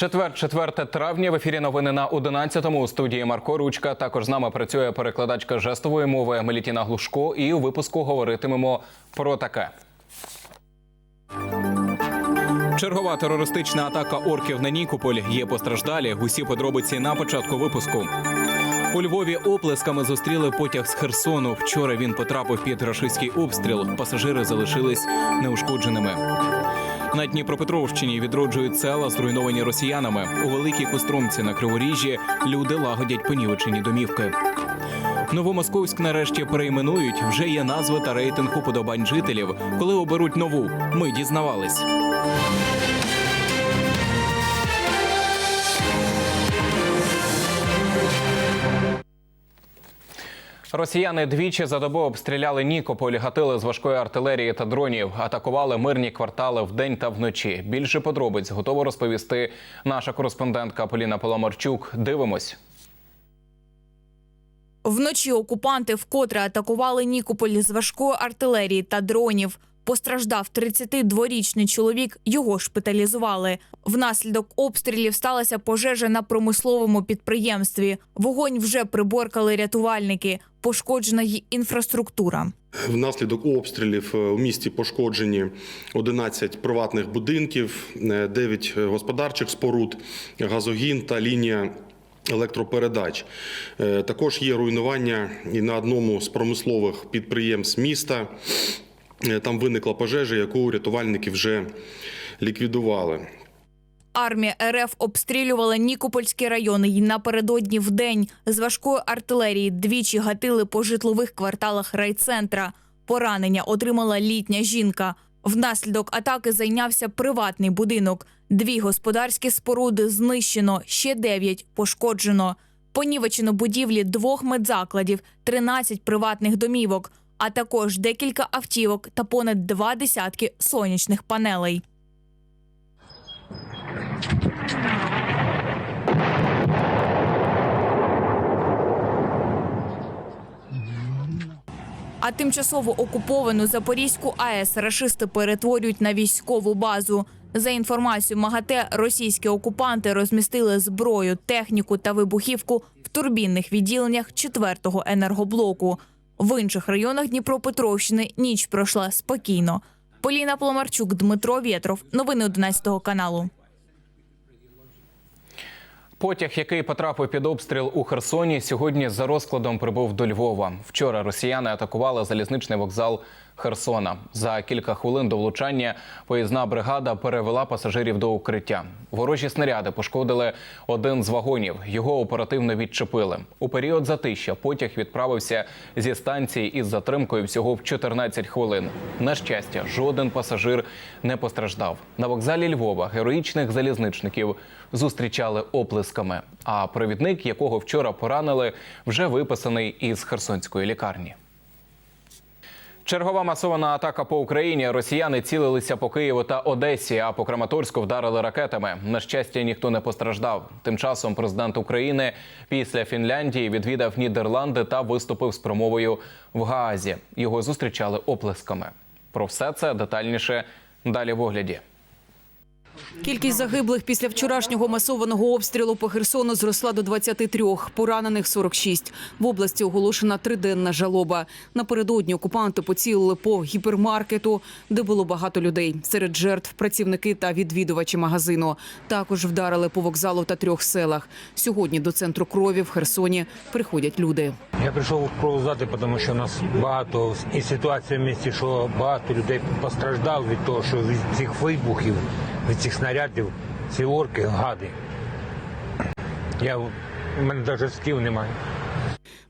Четвер, 4 травня в ефірі новини на 11-му у студії Марко Ручка. Також з нами працює перекладачка жестової мови Мелітіна Глушко. І у випуску говоритимемо про таке. Чергова терористична атака орків на Нікополь. Є постраждалі. Усі подробиці на початку випуску. У Львові оплесками зустріли потяг з Херсону. Вчора він потрапив під рашистський обстріл. Пасажири залишились неушкодженими. На Дніпропетровщині відроджують села, зруйновані росіянами. У великій Костромці на Криворіжжі люди лагодять понівечені домівки. Новомосковськ нарешті перейменують. Вже є назви та рейтинг уподобань жителів. Коли оберуть нову, ми дізнавались. Росіяни двічі за добу обстріляли Нікополь, гатили з важкої артилерії та дронів, атакували мирні квартали вдень та вночі. Більше подробиць готова розповісти наша кореспондентка Поліна Поломарчук. Дивимось. Вночі окупанти вкотре атакували Нікополь з важкої артилерії та дронів. Постраждав 32-річний чоловік. Його шпиталізували. Внаслідок обстрілів сталася пожежа на промисловому підприємстві. Вогонь вже приборкали рятувальники. Пошкоджена й інфраструктура. Внаслідок обстрілів е, у місті пошкоджені 11 приватних будинків, е, 9 господарчих споруд, газогін та лінія електропередач. Е, Також є руйнування і на одному з промислових підприємств міста. Е, Там виникла пожежа, яку рятувальники вже ліквідували. Армія РФ обстрілювала Нікопольський район і напередодні в день з важкої артилерії двічі гатили по житлових кварталах райцентра. Поранення отримала літня жінка. Внаслідок атаки зайнявся приватний будинок. Дві господарські споруди знищено, ще дев'ять пошкоджено. Понівечено будівлі двох медзакладів, 13 приватних домівок, а також декілька автівок та понад два десятки сонячних панелей. А тимчасово окуповану Запорізьку АЕС рашисти перетворюють на військову базу. За інформацією МАГАТЕ, російські окупанти розмістили зброю, техніку та вибухівку в турбінних відділеннях 4-го енергоблоку. В інших районах Дніпропетровщини ніч пройшла спокійно. Поліна Пломарчук, Дмитро Вєтров. Новини 11 каналу. Потяг, який потрапив під обстріл у Херсоні, сьогодні за розкладом прибув до Львова. Вчора росіяни атакували залізничний вокзал Херсона. За кілька хвилин до влучання поїзна бригада перевела пасажирів до укриття. Ворожі снаряди пошкодили один з вагонів. Його оперативно відчепили. У період затища потяг відправився зі станції із затримкою всього в 14 хвилин. На щастя, жоден пасажир не постраждав. На вокзалі Львова героїчних залізничників зустрічали оплесками. А провідник, якого вчора поранили, вже виписаний із Херсонської лікарні. Чергова масована атака по Україні. Росіяни цілилися по Києву та Одесі, а по Краматорську вдарили ракетами. На щастя, ніхто не постраждав. Тим часом президент України після Фінляндії відвідав Нідерланди та виступив з промовою в Гаазі. Його зустрічали оплесками. Про все це детальніше далі в огляді. Кількість загиблих після вчорашнього масованого обстрілу по Херсону зросла до 23, поранених 46. В області оголошена триденна жалоба. Напередодні окупанти поцілили по гіпермаркету, де було багато людей. Серед жертв працівники та відвідувачі магазину. Також вдарили по вокзалу та трьох селах. Сьогодні до центру крові в Херсоні приходять люди. Я прийшов кров здати, тому що у нас багато і ситуація в місті, що багато людей постраждало від того, що від цих вибухів, від цих снарядів, ці орки, гади. Я, у мене навіть слів немає.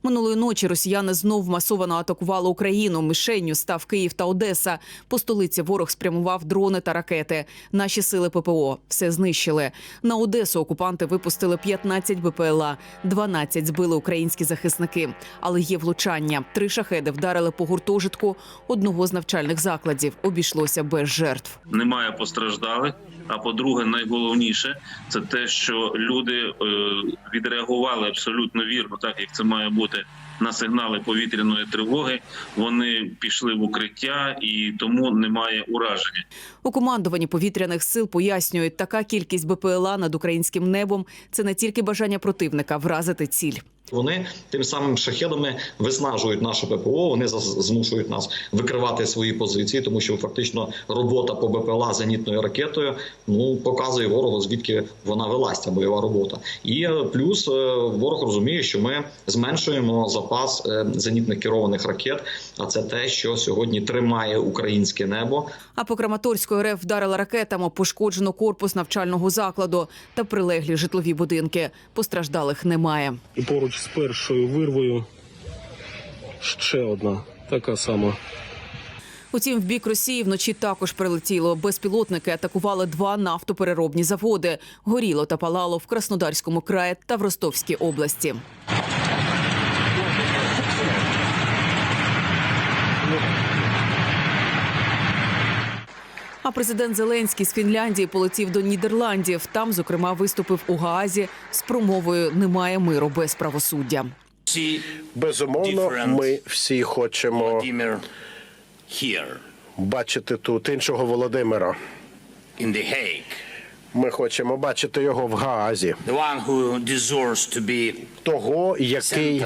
Минулої ночі росіяни знов масовано атакували Україну. Мишенню став Київ та Одеса. По столиці ворог спрямував дрони та ракети. Наші сили ППО все знищили. На Одесу окупанти випустили 15 БПЛА, 12 збили українські захисники. Але є влучання. Три шахеди вдарили по гуртожитку одного з навчальних закладів. Обійшлося без жертв. немає постраждалих. А по-друге, найголовніше це те, що люди е, відреагували абсолютно вірно, так як це має бути на сигнали повітряної тривоги. Вони пішли в укриття і тому немає ураження. У командуванні повітряних сил пояснюють, така кількість БПЛА над українським небом це не тільки бажання противника вразити ціль. Вони тим самим шахедами виснажують наше ППО. Вони змушують нас викривати свої позиції, тому що фактично робота по БПЛА зенітною ракетою ну показує ворогу, звідки вона велась ця бойова робота. І плюс е, ворог розуміє, що ми зменшуємо запас е, зенітних керованих ракет. А це те, що сьогодні тримає українське небо. А по Краматорську РФ вдарила ракетами, пошкоджено корпус навчального закладу та прилеглі житлові будинки. Постраждалих немає. І поруч з першою вирвою ще одна така сама. Утім, в бік Росії вночі також прилетіло. Безпілотники атакували два нафтопереробні заводи. Горіло та палало в Краснодарському краї та в Ростовській області. А президент Зеленський з Фінляндії полетів до Нідерландів. Там, зокрема, виступив у Гаазі з промовою Немає миру без правосуддя. Безумовно, ми всі хочемо бачити тут іншого Володимира. Ми хочемо бачити його в Гаазі, того, який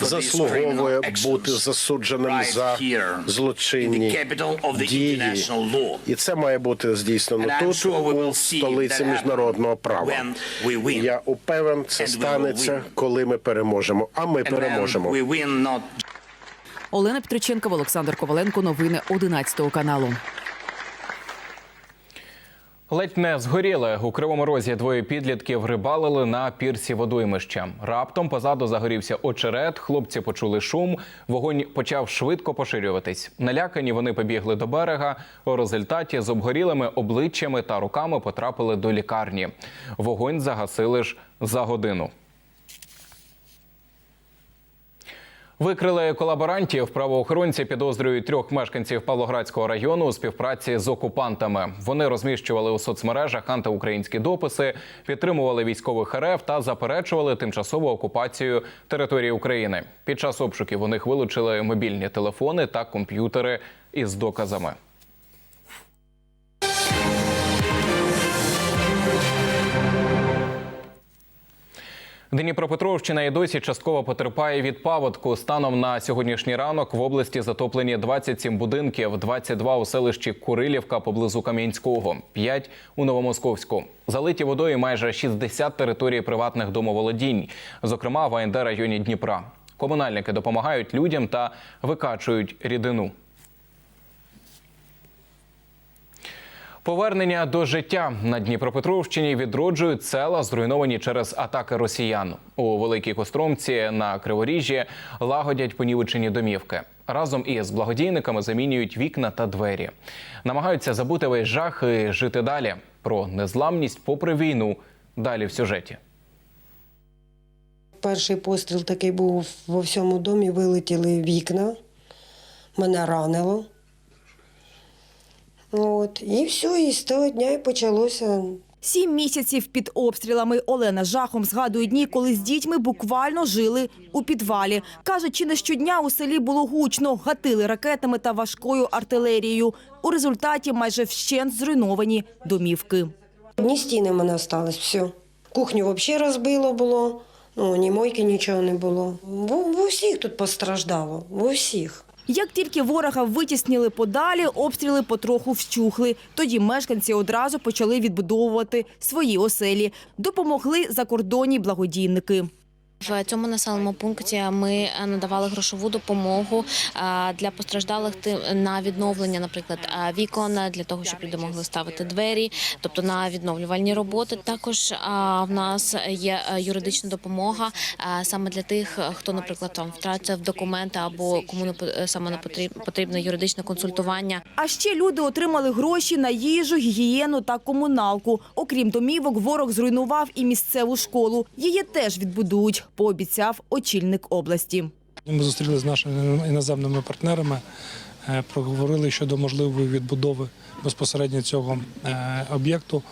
заслуговує бути засудженим за злочинні дії. І це має бути здійснено тут, у столиці міжнародного права. Я упевнен, це станеться, коли ми переможемо. А ми переможемо. Олена Петриченкова, Олександр Коваленко. Новини 11 каналу. Ледь не згоріли у кривому розі. Двоє підлітків рибалили на пірсі водоймища. Раптом позаду загорівся очерет. Хлопці почули шум. Вогонь почав швидко поширюватись. Налякані вони побігли до берега. У результаті з обгорілими обличчями та руками потрапили до лікарні. Вогонь загасили ж за годину. Викрили колаборантів. Правоохоронці підозрюють трьох мешканців Павлоградського району у співпраці з окупантами. Вони розміщували у соцмережах антиукраїнські дописи, підтримували військових РФ та заперечували тимчасову окупацію території України. Під час обшуків у них вилучили мобільні телефони та комп'ютери із доказами. Дніпропетровщина і досі частково потерпає від паводку. Станом на сьогоднішній ранок в області затоплені 27 будинків, 22 у селищі Курилівка поблизу Кам'янського, 5 у Новомосковську. Залиті водою майже 60 територій приватних домоволодінь, зокрема в АНД районі Дніпра. Комунальники допомагають людям та викачують рідину. Повернення до життя на Дніпропетровщині відроджують села, зруйновані через атаки росіян. У Великій Костромці на Криворіжжі лагодять понівечені домівки. Разом із благодійниками замінюють вікна та двері. Намагаються забути весь жах і жити далі. Про незламність попри війну. Далі в сюжеті. Перший постріл такий був во всьому домі, вилетіли вікна, мене ранило. От. І все, і з того дня і почалося. Сім місяців під обстрілами Олена жахом згадує дні, коли з дітьми буквально жили у підвалі. Каже, чи не щодня у селі було гучно, гатили ракетами та важкою артилерією. У результаті майже вщент зруйновані домівки. Одні стіни в мене остались, все. Кухню взагалі розбило було, ну, ні мойки, нічого не було. В, в усіх тут постраждало, в усіх. Як тільки ворога витіснили подалі, обстріли потроху вщухли. Тоді мешканці одразу почали відбудовувати свої оселі. Допомогли закордонні благодійники. В цьому населеному пункті ми надавали грошову допомогу е, для постраждалих на відновлення, наприклад, е, вікон для того, щоб люди могли ставити двері, тобто на відновлювальні роботи. Також е, в нас є юридична допомога саме для тих, хто, наприклад, там втратив документи або кому не саме не потріб- потрібне юридичне консультування. А ще люди отримали гроші на їжу, гігієну та комуналку. Окрім домівок, ворог зруйнував і місцеву школу. Її теж відбудують, пообіцяв очільник області. Ми зустрілися з нашими іноземними партнерами, е, проговорили щодо можливої відбудови безпосередньо цього е, об'єкту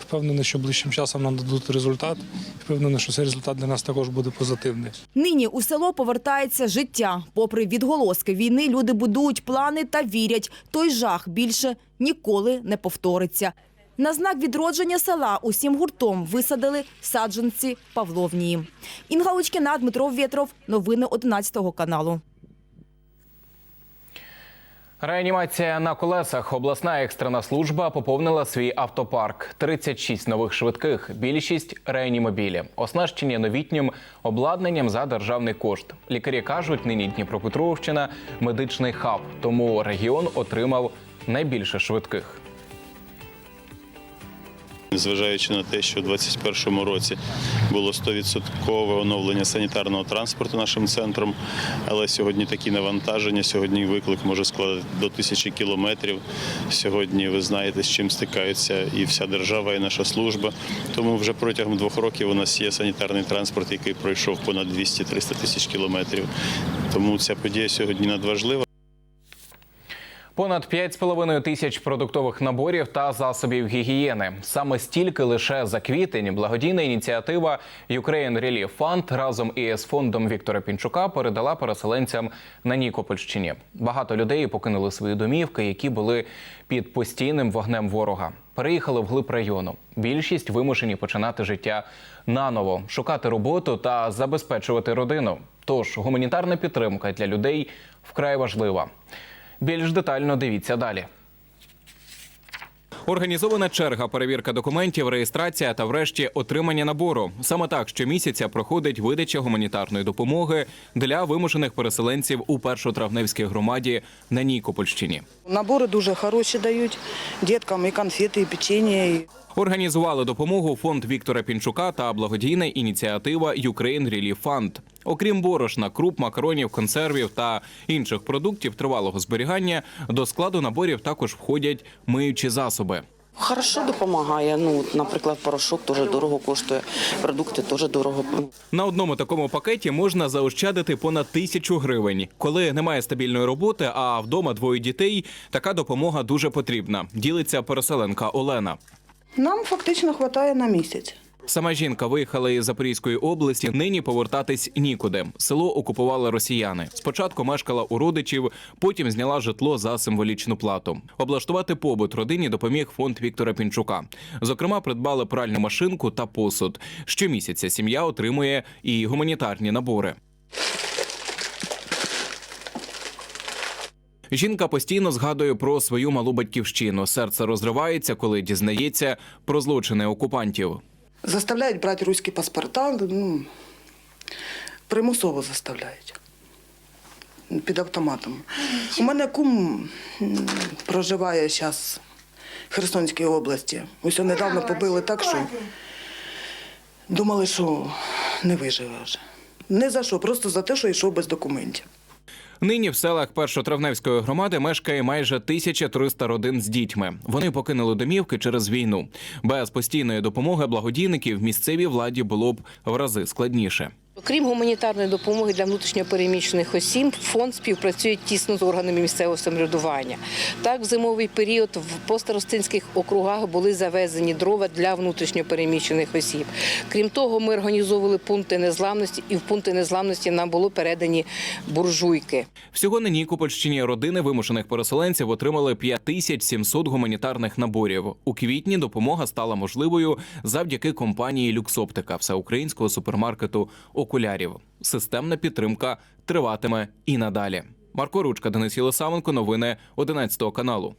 Впевнений, що ближчим часом нам дадуть результат. Впевнений, що цей результат для нас також буде позитивний. Нині у село повертається життя. Попри відголоски війни, люди будують плани та вірять, той жах більше ніколи не повториться. На знак відродження села усім гуртом висадили саджанці Павловнії. Інга Лучкіна, Дмитро Вєтров. Новини 11 каналу. Реанімація на колесах. Обласна екстрена служба поповнила свій автопарк. 36 нових швидких, більшість реанімобілі, оснащені новітнім обладнанням за державний кошт. Лікарі кажуть, нині Дніпропетровщина медичний хаб, тому регіон отримав найбільше швидких. Незважаючи на те, що у 2021 році було 100% оновлення санітарного транспорту нашим центром, але сьогодні такі навантаження, сьогодні виклик може складати до тисячі кілометрів. Сьогодні ви знаєте, з чим стикаються і вся держава, і наша служба. Тому вже протягом двох років у нас є санітарний транспорт, який пройшов понад 200-300 тисяч кілометрів. Тому ця подія сьогодні надважлива. Понад 5,5 тисяч продуктових наборів та засобів гігієни. Саме стільки лише за квітень благодійна ініціатива Ukraine Relief Fund разом із фондом Віктора Пінчука передала переселенцям на Нікопольщині. Багато людей покинули свої домівки, які були під постійним вогнем ворога. Переїхали вглиб району. Більшість вимушені починати життя наново, шукати роботу та забезпечувати родину. Тож гуманітарна підтримка для людей вкрай важлива. Більш детально дивіться далі. Організована черга, перевірка документів, реєстрація та, врешті, отримання набору. Саме так щомісяця проходить видача гуманітарної допомоги для вимушених переселенців у першотравневській громаді на Нікопольщині. Набори дуже хороші дають діткам і конфети, і печення. Організували допомогу фонд Віктора Пінчука та благодійна ініціатива Ukraine Relief Fund. Окрім борошна, круп, макаронів, консервів та інших продуктів тривалого зберігання, до складу наборів також входять миючі засоби. Хорошо допомагає. Ну, наприклад, порошок дуже дорого коштує, продукти теж дорого. На одному такому пакеті можна заощадити понад тисячу гривень. Коли немає стабільної роботи, а вдома двоє дітей, така допомога дуже потрібна. Ділиться переселенка Олена. Нам фактично вистачає на місяць. Сама жінка виїхала із Запорізької області. Нині повертатись нікуди. Село окупували росіяни. Спочатку мешкала у родичів, потім зняла житло за символічну плату. Облаштувати побут родині допоміг фонд Віктора Пінчука. Зокрема, придбали пральну машинку та посуд. Щомісяця сім'я отримує і гуманітарні набори. Жінка постійно згадує про свою малу батьківщину. Серце розривається, коли дізнається про злочини окупантів. Заставляють брати руські паспорта, ну, примусово заставляють. Під автоматом. У мене кум проживає зараз в Херсонській області. Ось недавно побили так, що думали, що не виживе вже. Не за що, просто за те, що йшов без документів. Нині в селах Першотравневської громади мешкає майже 1300 родин з дітьми. Вони покинули домівки через війну. Без постійної допомоги благодійників місцевій владі було б в рази складніше. Окрім гуманітарної допомоги для внутрішньопереміщених осіб, фонд співпрацює тісно з органами місцевого самоврядування. Так, в зимовий період в постаростинських округах були завезені дрова для внутрішньопереміщених осіб. Крім того, ми організовували пункти незламності, і в пункти незламності нам було передані буржуйки. Всього на Нікопольщині родини вимушених переселенців отримали 5700 гуманітарних наборів. У квітні допомога стала можливою завдяки компанії Люксоптика всеукраїнського супермаркету окулярів. Системна підтримка триватиме і надалі. Марко Ручка, Денис Єлисавенко, новини 11 каналу.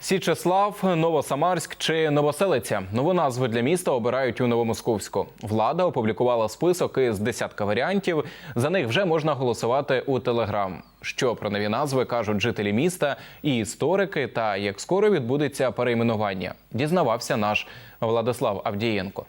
Січеслав, Новосамарськ чи Новоселиця нову назви для міста обирають у Новомосковську. Влада опублікувала список із десятка варіантів. За них вже можна голосувати у Телеграм. Що про нові назви кажуть жителі міста і історики, та як скоро відбудеться перейменування, дізнавався наш Владислав Авдієнко.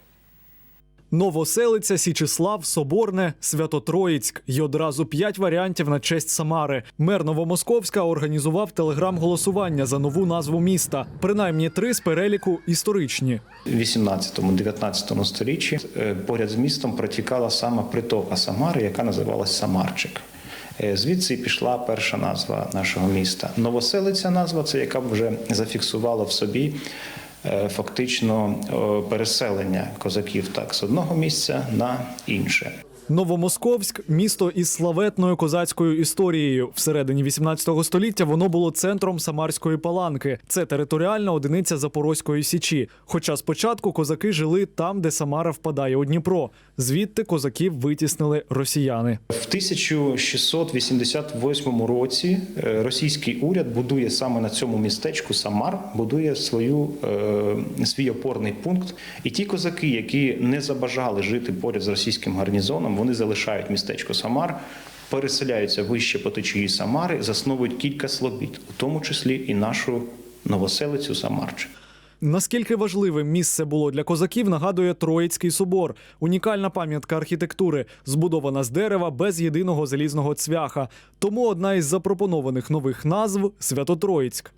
Новоселиця, Січислав, Соборне, Святотроїцьк і одразу п'ять варіантів на честь Самари. Мер Новомосковська організував телеграм-голосування за нову назву міста. Принаймні три з переліку історичні. У 18-19 сторіччі е, поряд з містом протікала саме притока Самари, яка називалась Самарчик. Е, Звідси пішла перша назва нашого міста. Новоселиця назва це яка вже зафіксувала в собі фактично е, переселення козаків так з одного місця на інше. Новомосковськ місто із славетною козацькою історією. Всередині 18 століття воно було центром Самарської паланки. Це територіальна одиниця Запорозької січі. Хоча спочатку козаки жили там, де Самара впадає у Дніпро. Звідти козаків витіснили росіяни. В 1688 році е, російський уряд будує саме на цьому містечку Самар, будує свою е, свій опорний пункт. І ті козаки, які не забажали жити поряд з російським гарнізоном, вони залишають містечко Самар. Переселяються вище по течії Самари, засновують кілька слобід, у тому числі і нашу новоселицю Самарчик. Наскільки важливим місце було для козаків, нагадує Троїцький собор, унікальна пам'ятка архітектури, збудована з дерева без єдиного залізного цвяха. Тому одна із запропонованих нових назв Свято-Троїцьк.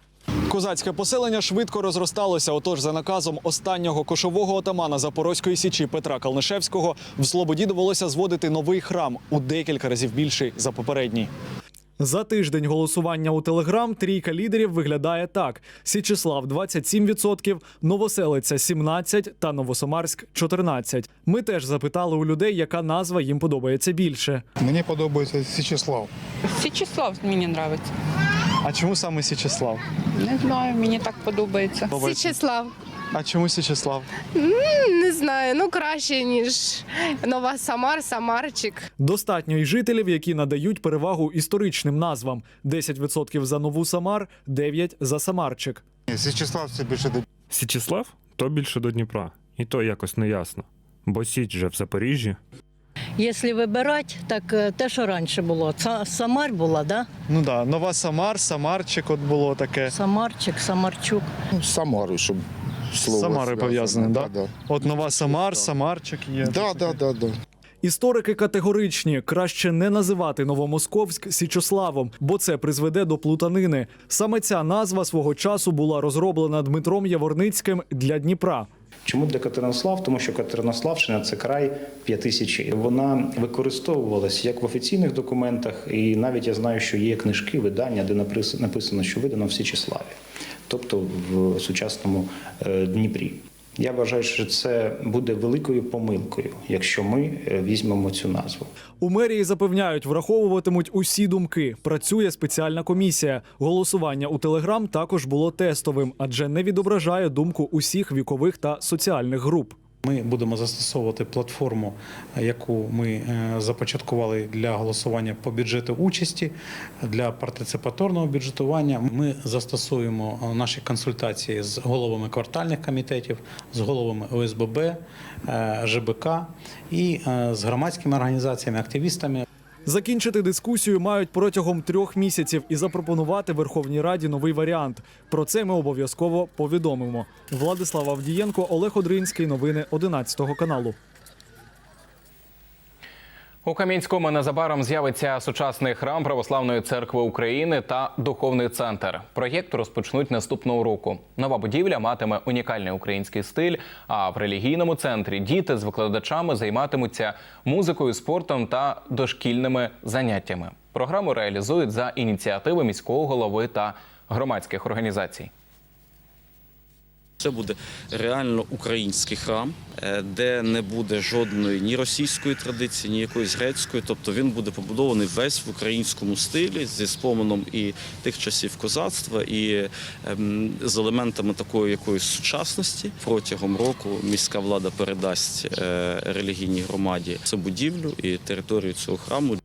Козацьке поселення швидко розросталося. Отож, за наказом останнього кошового отамана Запорозької січі Петра Калнишевського в Слободі довелося зводити новий храм у декілька разів більший за попередній. За тиждень голосування у Телеграм трійка лідерів виглядає так: Січислав 27%, Новоселиця 17% та Новосомарськ 14%. Ми теж запитали у людей, яка назва їм подобається більше. Мені подобається Січеслав. Січислав мені подобається. А чому саме Січислав? Не знаю, мені так подобається. Січеслав. А чому Січислав? Не знаю, ну краще, ніж Нова Самар, Самарчик. Достатньо й жителів, які надають перевагу історичним назвам: 10% за нову Самар, 9% за Самарчик. Січеслав це більше до Січислав то більше до Дніпра, і то якось не ясно. Бо Січ же в Запоріжжі. Якщо вибирати, так е, те, що раніше було. Це Самар була, да? Ну да, нова Самар, Самарчик, от було таке. Самарчик, Самарчук. Самару, щоб слово зв'язане. пов'язане, да? Да, От нова Самар, Самарчик є. да, да, да, да. Історики категоричні краще не називати Новомосковськ Січославом, бо це призведе до плутанини. Саме ця назва свого часу була розроблена Дмитром Яворницьким для Дніпра. Чому для Катеринослав? Тому що Катеринославщина це край п'яти. Вона використовувалась як в офіційних документах, і навіть я знаю, що є книжки, видання, де напис- написано, що видано в Січеславі, тобто в сучасному е, Дніпрі. Я вважаю, що це буде великою помилкою, якщо ми е, візьмемо цю назву. У мерії запевняють, враховуватимуть усі думки. Працює спеціальна комісія. Голосування у Телеграм також було тестовим, адже не відображає думку усіх вікових та соціальних груп. Ми будемо застосовувати платформу, яку ми е, започаткували для голосування по бюджету участі для партиципаторного бюджетування. Ми застосуємо е, наші консультації з головами квартальних комітетів, з головами ОСББ, е, ЖБК і е, з громадськими організаціями, активістами. Закінчити дискусію мають протягом трьох місяців і запропонувати Верховній Раді новий варіант. Про це ми обов'язково повідомимо. Владислав Авдієнко, Олег Одринський. Новини 11 каналу. У Кам'янському незабаром з'явиться сучасний храм Православної церкви України та духовний центр. Проєкт розпочнуть наступного року. Нова будівля матиме унікальний український стиль. А в релігійному центрі діти з викладачами займатимуться музикою, спортом та дошкільними заняттями. Програму реалізують за ініціативи міського голови та громадських організацій. Це буде реально український храм, е, де не буде жодної ні російської традиції, ні якоїсь грецької. Тобто він буде побудований весь в українському стилі зі споменом і тих часів козацтва, і ем, з елементами такої якоїсь сучасності. Протягом року міська влада передасть е, релігійній громаді цю будівлю і територію цього храму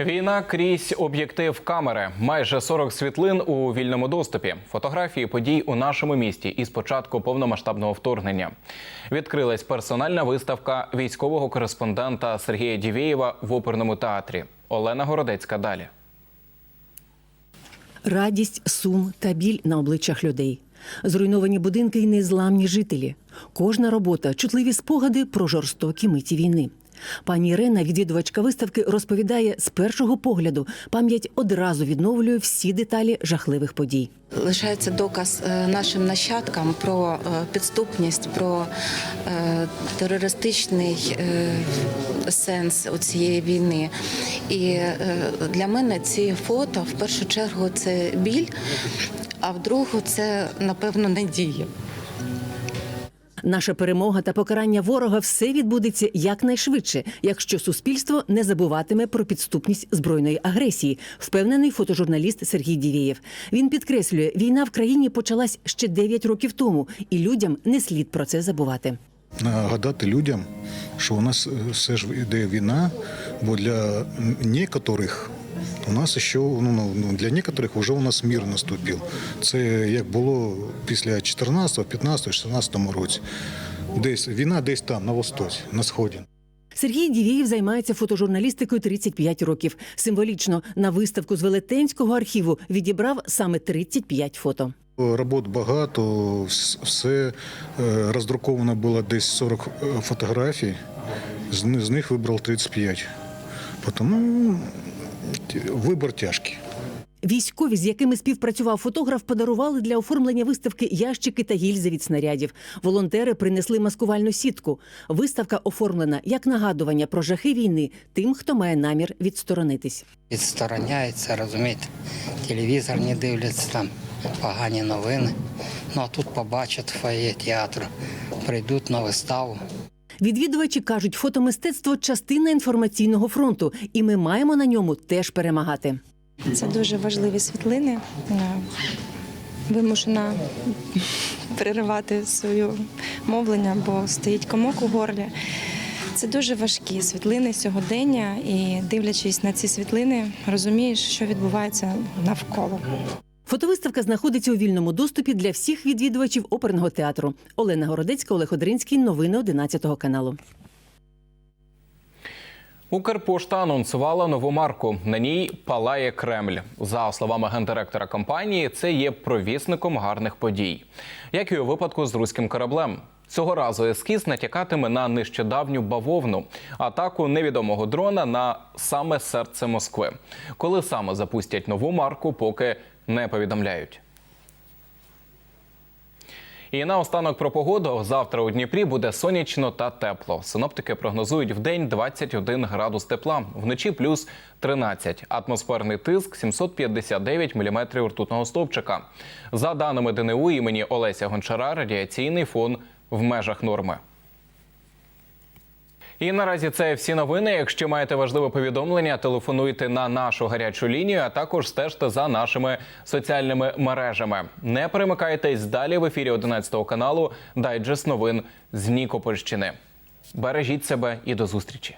Війна крізь об'єктив камери. Майже 40 світлин у вільному доступі. Фотографії подій у нашому місті із початку повномасштабного вторгнення. Відкрилась персональна виставка військового кореспондента Сергія Дівєєва в оперному театрі. Олена Городецька далі. Радість, сум та біль на обличчях людей. Зруйновані будинки і незламні жителі. Кожна робота чутливі спогади про жорстокі миті війни. Пані Ірина, відвідувачка виставки, розповідає з першого погляду. Пам'ять одразу відновлює всі деталі жахливих подій. лишається доказ е, нашим нащадкам про е, підступність, про е, терористичний сенс цієї війни. І для мене ці фото в першу чергу це біль, а в другу це напевно надія. Наша перемога та покарання ворога все відбудеться якнайшвидше, якщо суспільство не забуватиме про підступність збройної агресії, впевнений фотожурналіст Сергій Дівєєв. Він підкреслює, війна в країні почалась ще 9 років тому, і людям не слід про це забувати. Нагадати людям, що у нас е, все ж йде війна, бо для некоторих у нас ще ну, ну, ну, для некоторих вже у нас мир наступив. Це як було після 14, 15, 16 році. Десь війна десь там, на востоці, на сході. Сергій Дівєєв займається фотожурналістикою 35 років. Символічно на виставку з Велетенського архіву відібрав саме 35 фото. Робот багато, все е, роздруковано було десь 40 фотографій, з них вибрав 35. Тому вибір тяжкий. Військові, з якими співпрацював фотограф, подарували для оформлення виставки ящики та гільзи від снарядів. Волонтери принесли маскувальну сітку. Виставка оформлена як нагадування про жахи війни тим, хто має намір відсторонитись. відстороняється, розумієте, телевізор не дивляться, там погані новини. Ну а тут побачать фоє театру, прийдуть на виставу. Відвідувачі кажуть, фотомистецтво частина інформаційного фронту, і ми маємо на ньому теж перемагати. Це дуже важливі світлини. Е, Вимушена переривати своє мовлення, бо стоїть комок у горлі. Це дуже важкі світлини сьогодення, і дивлячись на ці світлини, розумієш, що відбувається навколо. Фотовиставка знаходиться у вільному доступі для всіх відвідувачів оперного театру. Олена Городецька, Олег Одринський. Новини 11 каналу. Укрпошта анонсувала нову марку. На ній палає Кремль. За словами гендиректора компанії, це є провісником гарних подій, як і у випадку з руським кораблем. Цього разу ескіз натякатиме на нещодавню бавовну атаку невідомого дрона на саме серце Москви. Коли саме запустять нову марку, поки не повідомляють. І наостанок про погоду. Завтра у Дніпрі буде сонячно та тепло. Синоптики прогнозують в день 21 градус тепла, вночі плюс 13. Атмосферний тиск 759 міліметрів ртутного стовпчика. За даними ДНУ імені Олеся Гончара, радіаційний фон в межах норми. І наразі це всі новини. Якщо маєте важливе повідомлення, телефонуйте на нашу гарячу лінію, а також стежте за нашими соціальними мережами. Не перемикайтесь далі в ефірі 11 каналу. Дайджест новин з Нікопольщини. Бережіть себе і до зустрічі.